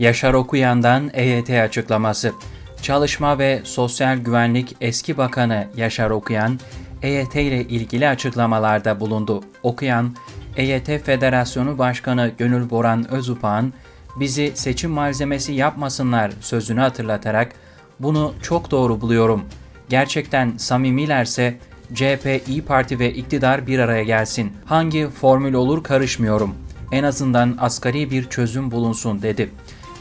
Yaşar Okuyan'dan EYT açıklaması. Çalışma ve Sosyal Güvenlik Eski Bakanı Yaşar Okuyan, EYT ile ilgili açıklamalarda bulundu. Okuyan, EYT Federasyonu Başkanı Gönül Boran Özupağ'ın bizi seçim malzemesi yapmasınlar sözünü hatırlatarak bunu çok doğru buluyorum. Gerçekten samimilerse CHP, İyi Parti ve iktidar bir araya gelsin. Hangi formül olur karışmıyorum. En azından asgari bir çözüm bulunsun dedi.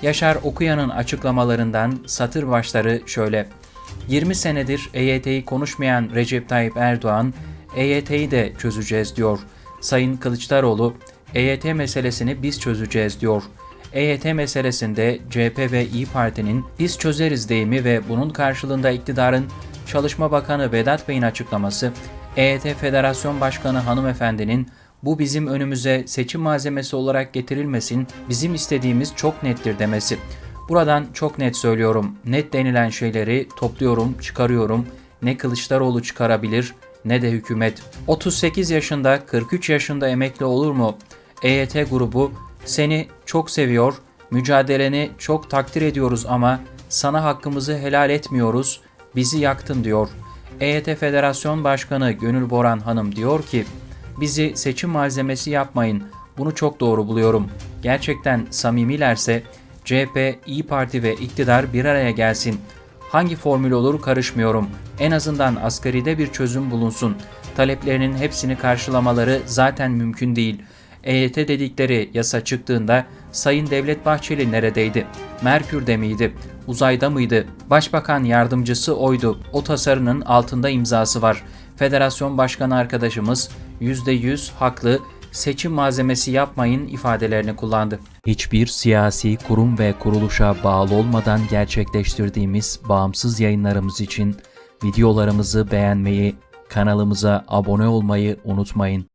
Yaşar Okuyan'ın açıklamalarından satır başları şöyle. 20 senedir EYT'yi konuşmayan Recep Tayyip Erdoğan, EYT'yi de çözeceğiz diyor. Sayın Kılıçdaroğlu, EYT meselesini biz çözeceğiz diyor. EYT meselesinde CHP ve İyi Parti'nin biz çözeriz deyimi ve bunun karşılığında iktidarın Çalışma Bakanı Vedat Bey'in açıklaması, EYT Federasyon Başkanı hanımefendinin bu bizim önümüze seçim malzemesi olarak getirilmesin, bizim istediğimiz çok nettir demesi. Buradan çok net söylüyorum, net denilen şeyleri topluyorum, çıkarıyorum. Ne Kılıçdaroğlu çıkarabilir ne de hükümet. 38 yaşında, 43 yaşında emekli olur mu? EYT grubu seni çok seviyor, mücadeleni çok takdir ediyoruz ama sana hakkımızı helal etmiyoruz, bizi yaktın diyor. EYT Federasyon Başkanı Gönül Boran Hanım diyor ki, bizi seçim malzemesi yapmayın, bunu çok doğru buluyorum. Gerçekten samimilerse CHP, İyi Parti ve iktidar bir araya gelsin. Hangi formül olur karışmıyorum. En azından asgaride bir çözüm bulunsun. Taleplerinin hepsini karşılamaları zaten mümkün değil. EYT dedikleri yasa çıktığında Sayın Devlet Bahçeli neredeydi? Merkür'de miydi? Uzayda mıydı? Başbakan yardımcısı oydu. O tasarının altında imzası var. Federasyon Başkanı arkadaşımız %100 haklı, seçim malzemesi yapmayın ifadelerini kullandı. Hiçbir siyasi kurum ve kuruluşa bağlı olmadan gerçekleştirdiğimiz bağımsız yayınlarımız için videolarımızı beğenmeyi, kanalımıza abone olmayı unutmayın.